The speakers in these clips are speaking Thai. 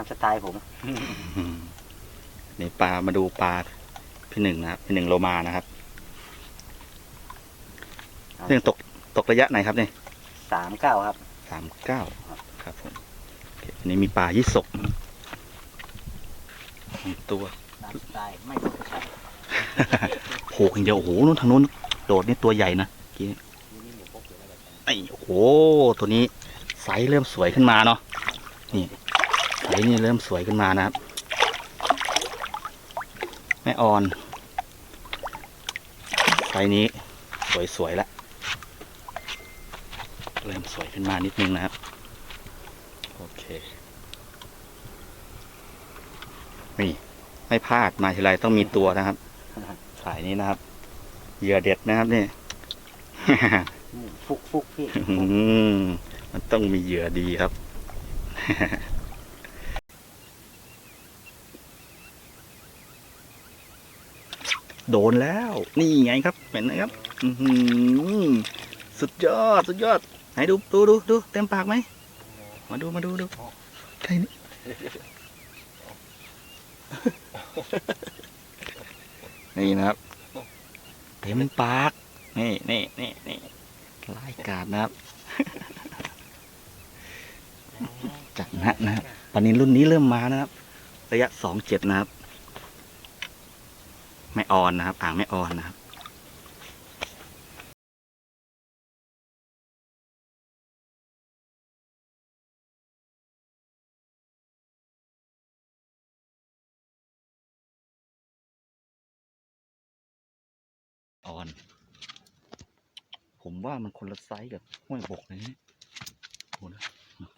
ล์ผมอืมนี่ปลามาดูปลาพี่หนึ่งนะครับพี่หนึ่งโลมานะครับซึ่งตกตกระยะไหนครับเนี่ยสามเก้าครับสามเก้าครับผมโอเคอันนี้มีปลายี่สกหนึ่งตัวตามสไตล์ไม่ตกใจโผล่อย่างเดียวโอ้โหนู้นทางนู้นโดดนี่ตัวใหญ่นะเมื่อกี้นี่นี่หมูพกอยู่แล้วกันไอ้โอ้โหตัวนี้ไซส์เริ่มสวยขึ้นมาเนาะนี่ ไซส์นี่เริ่มสวยขึ้นมานะครับ แม่ออนไซส์นี้สวยๆแล้วเริ่มสวยขึ้นมานิดนึงนะครับ โอเค นี่ ไม่พลาดมาทีไรต้องมีตัวนะครับ สายนี้นะครับ เหยื่อเด็ดนะครับนี่นี่ฟุกฟุกพี่อืมมันต้องมีเหยื่อดีครับ โดนแล้ว นี่ไงครับเห็นไหมครับสุดยอดสุดยอดไหนดูดูดูดูเต็มปากไหมมาดูมาดูดูใครนี่นี่นะครับเต็มปากนี่นี่นี่นี่รายการนะครับ จัดนะนะครับตอนนี้รุ่นนี้เริ่มมานะครับ ระยะสองเจ็ดนะครับ ออนนะครับ อ่างไม่ออนนะครับออน ผมว่ามันคนละไซส์กับห้วยบกนะเนี่ยโอ้นะ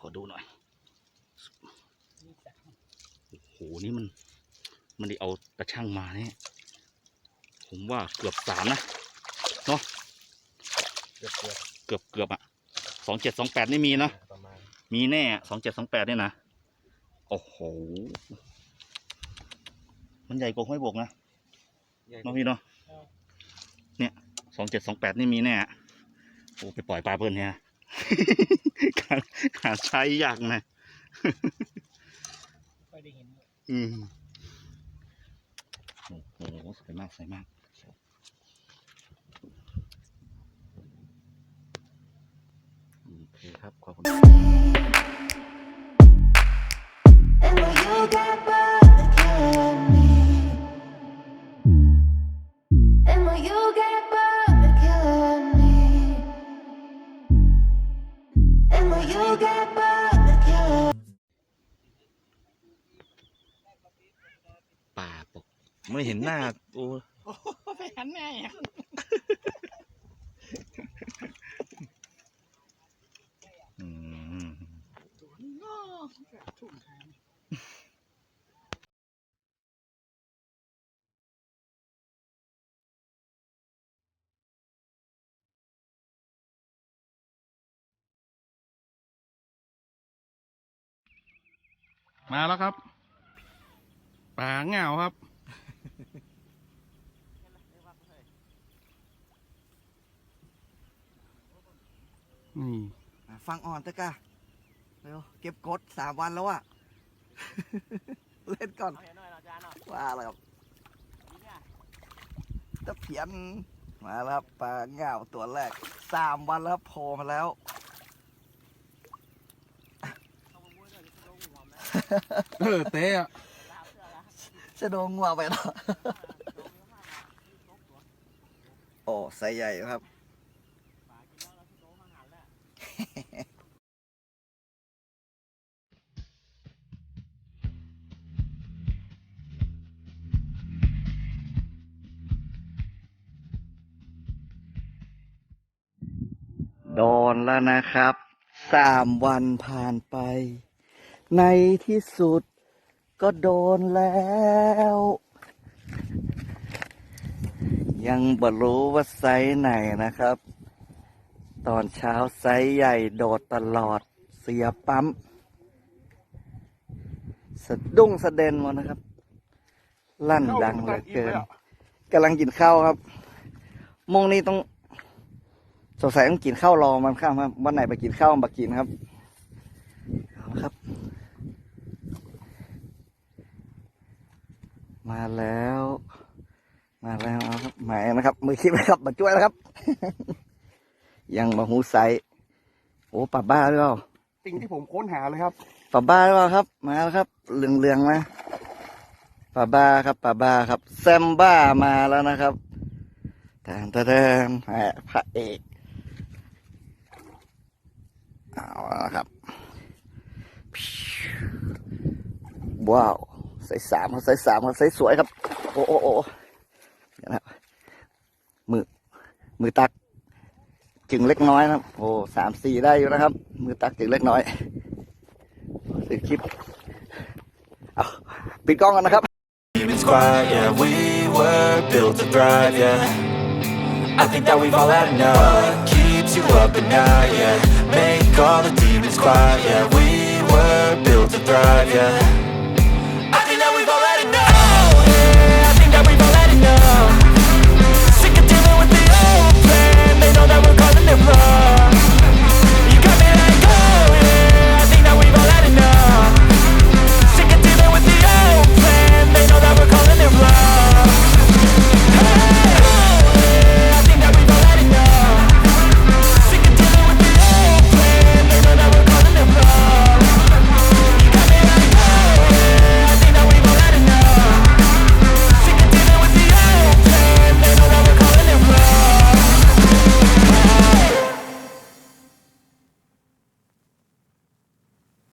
ขอดูหน่อย โอ้โห นี่มัน มันได้เอาตะช่างมาเนี่ย ผมว่าเกือบสามนะเนาะเกือบเกือบเกือบเกือบอะสองเจ็ดสองแปดนี่มีนะประมาณมีแน่สองเจ็ดสองแปดเนี่ยนะโอ้โหมันใหญ่กว่าห้วยบกนะเน้องพี่เนาะเนี่ยสองเจ็ดสองแปดนี่มีแน่อะโอ้ไปปล่อยปลาเพิ่นเนี่ย การหาใช้ยากนะไม่ได้เห็นอืมโอ้โหสวยมากสวยมาก อเคครับ ขอบคุณ And when you get bored of killing me And when you get bored of killing me And when you get bored of killing ป่าปกไม่เห็นหน้าโอ้ไปหันแน่อะ มาแล้วครับปลาเงาครับ นี่ ฟังอ่อนตะกะเร็วเก็บกดสามวันแล้วอะ เล่นก่อนเอาเห็นหน่อยเราจานเนาะว่าอะไรครับนี่เนี่ยตะเพียนมาแล้วครับปลาเง่าตัวแรกสามวันแล้วครับโผล่มาแล้ว เออเตะอะจะโดนงัวไปแล้วโอ้ไซส์ใหญ่ครับ โดนแล้วนะครับ สามวันผ่านไป ในที่สุดก็โดนแล้ว ยังบ่รู้ว่าไซส์ไหนนะครับ ตอนเช้าไซส์ใหญ่โดดตลอดเสียปั๊มสะดุ้งสะเด็นหมดนะครับ ลั่นดังเหลือเกินกำลังกินข้าวครับโมงนี้ต้องสงสัยต้องกินข้าวรอมันข้ามครับ วันไหนไปกินข้าวมากินครับเอาละครับ มาแล้ว มาแล้วนะครับหมายนะครับ มือคิดนะครับ มาช่วยนะครับ ยังมาหูใสโอ้ป่าบ้าหรือเปล่าสิ่งที่ผมค้นหาเลยครับป่าบ้าหรือเปล่าครับ มาแล้วครับเหลืองเหลืองๆมาป่าบ้าครับป่าบ้าครับ แซมบ้ามาแล้วนะครับแทนแทนแหมพระเอกเอาละครับ ว้าว ใส่สามครับใส่สามครับใส่สวยครับ โอ้โอ้โอ้เดี๋ยวนะครับมือมือตัก จึงเล็กน้อยนะครับ โอ้สามสี่ได้อยู่นะครับ มือตักจึงเล็กน้อยสิคลิปเอาปิดกล้องกันนะครับ Demons quiet, yeah, we were built to thrive, yeah. I think that we've all had enough. What keeps you up at night, yeah. Make all the demons quiet, yeah. We were built to thrive, yeah.